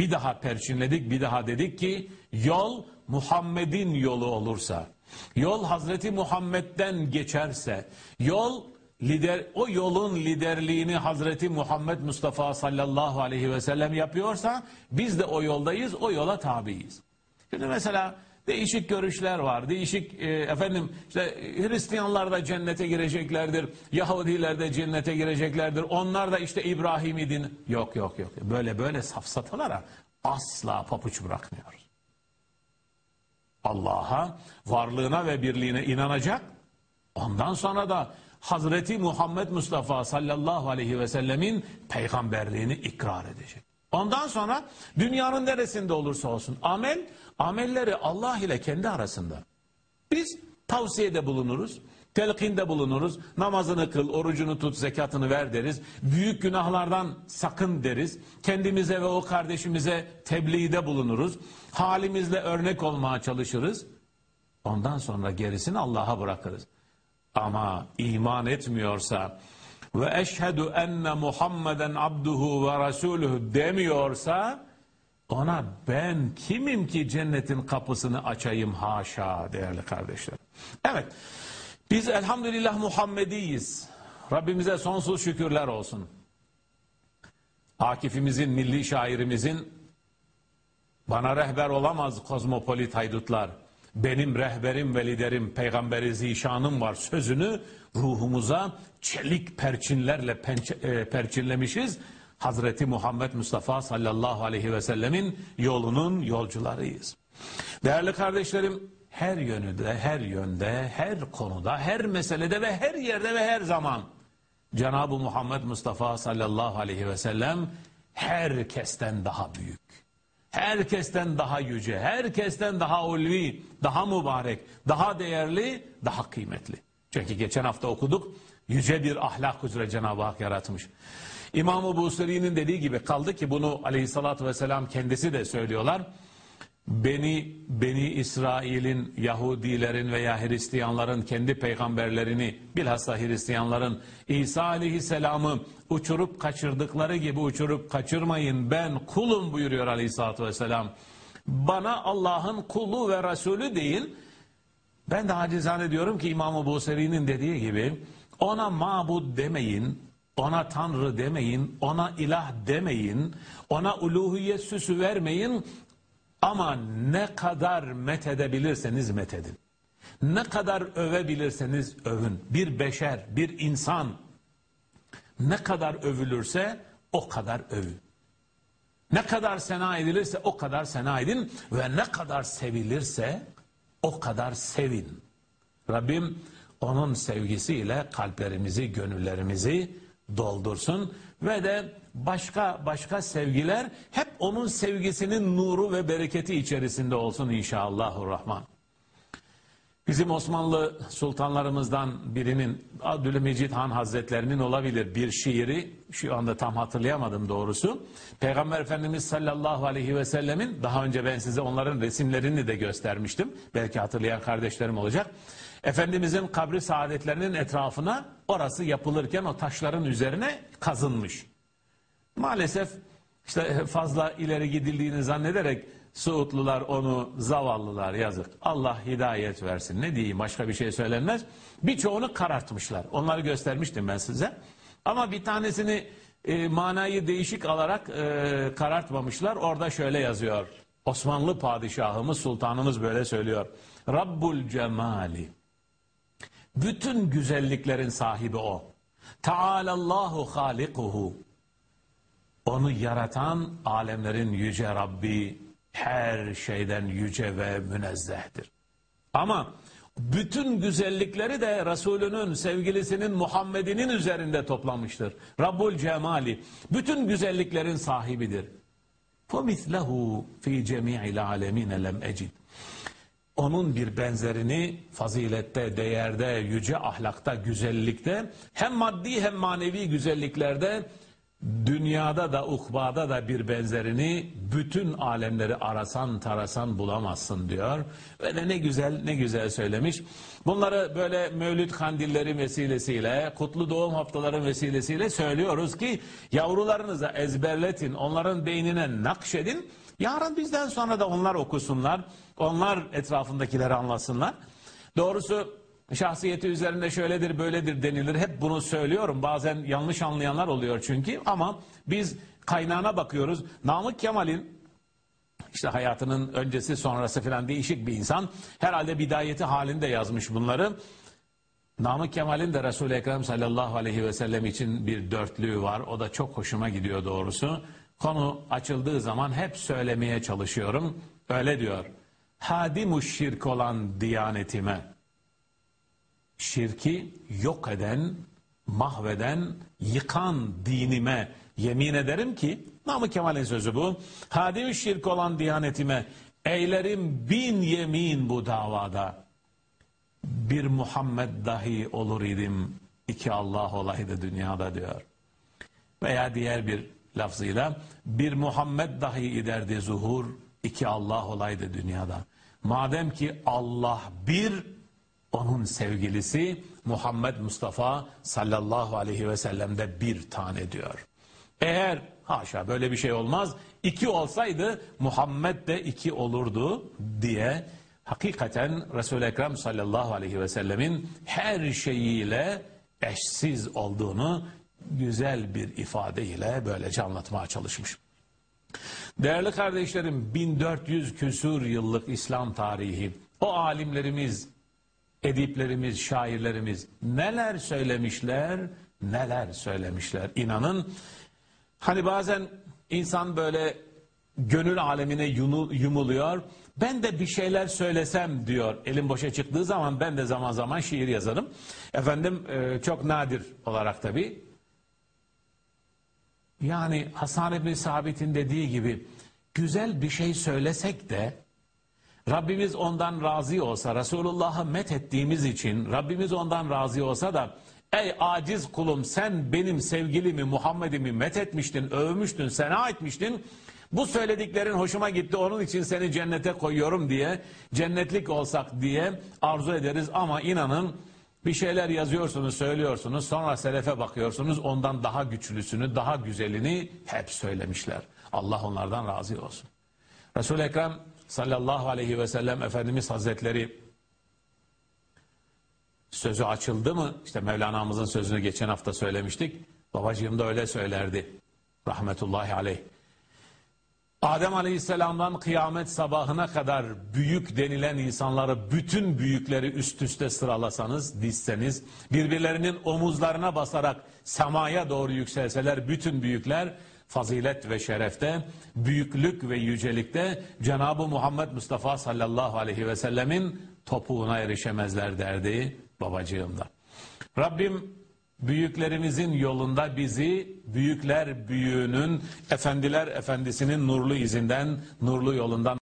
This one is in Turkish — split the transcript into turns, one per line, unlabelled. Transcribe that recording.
bir daha perçinledik, bir daha dedik ki yol Muhammed'in yolu olursa, yol Hazreti Muhammed'den geçerse, yol lider o yolun liderliğini Hazreti Muhammed Mustafa sallallahu aleyhi ve sellem yapıyorsa biz de o yoldayız, o yola tabiiz. Şimdi mesela değişik görüşler var. Değişik e, efendim işte Hristiyanlar da cennete gireceklerdir. Yahudiler de cennete gireceklerdir. Onlar da işte İbrahim'i din. Yok yok yok. Böyle böyle safsatalara asla papuç bırakmıyoruz. Allah'a, varlığına ve birliğine inanacak. Ondan sonra da Hazreti Muhammed Mustafa sallallahu aleyhi ve sellemin peygamberliğini ikrar edecek. Ondan sonra dünyanın neresinde olursa olsun amel, amelleri Allah ile kendi arasında. Biz tavsiyede bulunuruz, telkinde bulunuruz, namazını kıl, orucunu tut, zekatını ver deriz. Büyük günahlardan sakın deriz. Kendimize ve o kardeşimize tebliğde bulunuruz. Halimizle örnek olmaya çalışırız. Ondan sonra gerisini Allah'a bırakırız. Ama iman etmiyorsa ve eşhedü enne Muhammeden abduhu ve rasuluhu demiyorsa ona ben kimim ki cennetin kapısını açayım haşa değerli kardeşler. Evet biz elhamdülillah Muhammediyiz. Rabbimize sonsuz şükürler olsun. Akif'imizin, milli şairimizin bana rehber olamaz kozmopolit haydutlar. Benim rehberim ve liderim peygamberi zişanım var sözünü ruhumuza çelik perçinlerle pençe, e, perçinlemişiz. Hazreti Muhammed Mustafa sallallahu aleyhi ve sellemin yolunun yolcularıyız. Değerli kardeşlerim her yönde, her yönde, her konuda, her meselede ve her yerde ve her zaman Cenab-ı Muhammed Mustafa sallallahu aleyhi ve sellem herkesten daha büyük. Herkesten daha yüce, herkesten daha ulvi, daha mübarek, daha değerli, daha kıymetli. Çünkü geçen hafta okuduk, yüce bir ahlak üzere Cenab-ı Hak yaratmış. İmam-ı Buseri'nin dediği gibi kaldı ki bunu aleyhissalatü vesselam kendisi de söylüyorlar. Beni, Beni İsrail'in, Yahudilerin veya Hristiyanların kendi peygamberlerini, bilhassa Hristiyanların İsa aleyhisselamı uçurup kaçırdıkları gibi uçurup kaçırmayın ben kulum buyuruyor aleyhissalatü vesselam. Bana Allah'ın kulu ve Resulü deyin. Ben de acizane diyorum ki İmam-ı Buseri'nin dediği gibi ona mabud demeyin, ona tanrı demeyin, ona ilah demeyin, ona uluhiyet süsü vermeyin ama ne kadar methedebilirseniz methedin. Ne kadar övebilirseniz övün. Bir beşer, bir insan ne kadar övülürse o kadar övün. Ne kadar sena edilirse o kadar sena edin ve ne kadar sevilirse o kadar sevin. Rabbim onun sevgisiyle kalplerimizi, gönüllerimizi doldursun ve de başka başka sevgiler hep onun sevgisinin nuru ve bereketi içerisinde olsun inşallahurrahman. Bizim Osmanlı sultanlarımızdan birinin Abdülmecid Han Hazretlerinin olabilir bir şiiri şu anda tam hatırlayamadım doğrusu. Peygamber Efendimiz sallallahu aleyhi ve sellemin daha önce ben size onların resimlerini de göstermiştim. Belki hatırlayan kardeşlerim olacak. Efendimizin kabri saadetlerinin etrafına orası yapılırken o taşların üzerine kazınmış. Maalesef işte fazla ileri gidildiğini zannederek Suudlular onu zavallılar yazık. Allah hidayet versin. Ne diyeyim başka bir şey söylenmez. Birçoğunu karartmışlar. Onları göstermiştim ben size. Ama bir tanesini e, manayı değişik alarak e, karartmamışlar. Orada şöyle yazıyor. Osmanlı padişahımız, sultanımız böyle söylüyor. Rabbul cemali. Bütün güzelliklerin sahibi o. Taalallahu halikuhu. Onu yaratan alemlerin yüce Rabbi her şeyden yüce ve münezzehtir. Ama bütün güzellikleri de Resulünün, sevgilisinin, Muhammed'inin üzerinde toplamıştır. Rabbul Cemali, bütün güzelliklerin sahibidir. فَمِثْلَهُ ف۪ي جَمِيعِ الْعَالَمِينَ lem ecid. onun bir benzerini fazilette, değerde, yüce ahlakta, güzellikte, hem maddi hem manevi güzelliklerde dünyada da ukbada da bir benzerini bütün alemleri arasan tarasan bulamazsın diyor. Ve de ne güzel ne güzel söylemiş. Bunları böyle mevlüt kandilleri vesilesiyle, kutlu doğum haftaları vesilesiyle söylüyoruz ki yavrularınıza ezberletin, onların beynine nakşedin. Yarın bizden sonra da onlar okusunlar, onlar etrafındakileri anlasınlar. Doğrusu şahsiyeti üzerinde şöyledir böyledir denilir. Hep bunu söylüyorum. Bazen yanlış anlayanlar oluyor çünkü ama biz kaynağına bakıyoruz. Namık Kemal'in işte hayatının öncesi sonrası falan değişik bir insan. Herhalde bidayeti halinde yazmış bunları. Namık Kemal'in de Resul-i Ekrem sallallahu aleyhi ve sellem için bir dörtlüğü var. O da çok hoşuma gidiyor doğrusu. Konu açıldığı zaman hep söylemeye çalışıyorum. Öyle diyor. Hadimu şirk olan diyanetime şirki yok eden, mahveden, yıkan dinime yemin ederim ki, Namık Kemal'in sözü bu, hadim şirk olan diyanetime eylerim bin yemin bu davada. Bir Muhammed dahi olur idim, iki Allah olaydı dünyada diyor. Veya diğer bir lafzıyla, bir Muhammed dahi iderdi zuhur, iki Allah olaydı dünyada. Madem ki Allah bir, onun sevgilisi Muhammed Mustafa sallallahu aleyhi ve sellem'de bir tane diyor. Eğer haşa böyle bir şey olmaz iki olsaydı Muhammed de iki olurdu diye hakikaten Resul-i Ekrem sallallahu aleyhi ve sellemin her şeyiyle eşsiz olduğunu güzel bir ifadeyle böylece anlatmaya çalışmış. Değerli kardeşlerim 1400 küsur yıllık İslam tarihi o alimlerimiz ediplerimiz, şairlerimiz neler söylemişler, neler söylemişler. İnanın hani bazen insan böyle gönül alemine yumuluyor. Ben de bir şeyler söylesem diyor. Elim boşa çıktığı zaman ben de zaman zaman şiir yazarım. Efendim e, çok nadir olarak tabii. Yani Hasan İbni Sabit'in dediği gibi güzel bir şey söylesek de Rabbimiz ondan razı olsa, Resulullah'ı met ettiğimiz için Rabbimiz ondan razı olsa da ey aciz kulum sen benim sevgilimi Muhammed'imi met etmiştin, övmüştün, sena etmiştin. Bu söylediklerin hoşuma gitti onun için seni cennete koyuyorum diye cennetlik olsak diye arzu ederiz ama inanın bir şeyler yazıyorsunuz, söylüyorsunuz, sonra selefe bakıyorsunuz, ondan daha güçlüsünü, daha güzelini hep söylemişler. Allah onlardan razı olsun. Resul-i Ekrem sallallahu aleyhi ve sellem Efendimiz Hazretleri sözü açıldı mı? İşte Mevlana'mızın sözünü geçen hafta söylemiştik. Babacığım da öyle söylerdi. Rahmetullahi aleyh. Adem Aleyhisselam'dan kıyamet sabahına kadar büyük denilen insanları bütün büyükleri üst üste sıralasanız, dizseniz, birbirlerinin omuzlarına basarak semaya doğru yükselseler bütün büyükler fazilet ve şerefte, büyüklük ve yücelikte Cenab-ı Muhammed Mustafa sallallahu aleyhi ve sellemin topuğuna erişemezler derdi babacığımda. Rabbim büyüklerimizin yolunda bizi büyükler büyüğünün, efendiler efendisinin nurlu izinden, nurlu yolundan